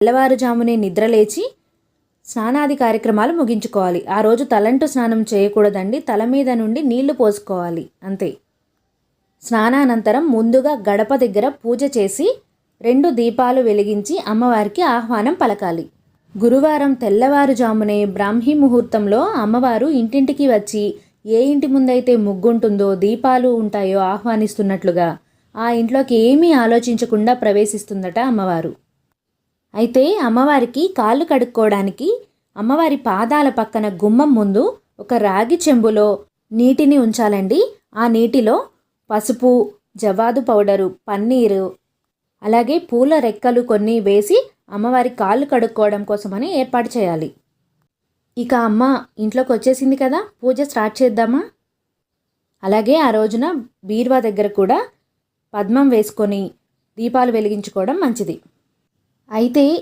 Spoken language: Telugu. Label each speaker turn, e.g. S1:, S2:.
S1: తెల్లవారుజామునే నిద్రలేచి స్నానాది కార్యక్రమాలు ముగించుకోవాలి. ఆ రోజు తలంటు స్నానం చేయకూడదండి. తల మీద నుండి నీళ్ళు పోసుకోవాలి. అంతే. స్నానానంతరం ముందుగా గడప దగ్గర పూజ చేసి రెండు దీపాలు వెలిగించి అమ్మవారికి ఆహ్వానం పలకాలి. గురువారం తెల్లవారుజామునే బ్రాహ్మీ ముహూర్తంలో అమ్మవారు ఇంటింటికి వచ్చి ఏ ఇంటి ముందైతే ముగ్గుంటుందో దీపాలు ఉంటాయో ఆహ్వానిస్తున్నట్లుగా ఆ ఇంట్లోకి ఏమీ ఆలోచించకుండా ప్రవేశిస్తుందట అమ్మవారు. అయితే అమ్మవారికి కాళ్ళు కడుక్కోవడానికి అమ్మవారి పాదాల పక్కన గుమ్మం ముందు ఒక రాగి చెంబులో నీటిని ఉంచాలండి. ఆ నీటిలో పసుపు జవాదు పౌడరు పన్నీరు అలాగే పూల రెక్కలు కొన్ని వేసి అమ్మవారి కాళ్ళు కడుక్కోవడం కోసమని ఏర్పాటు చేయాలి. ఇక అమ్మ ఇంట్లోకి వచ్చేసింది కదా పూజ స్టార్ట్ చేద్దామా? అలాగే ఆ రోజున బీర్వా దగ్గర కూడా పద్మం వేసుకొని దీపాలు వెలిగించుకోవడం మంచిది. అయితే ఈ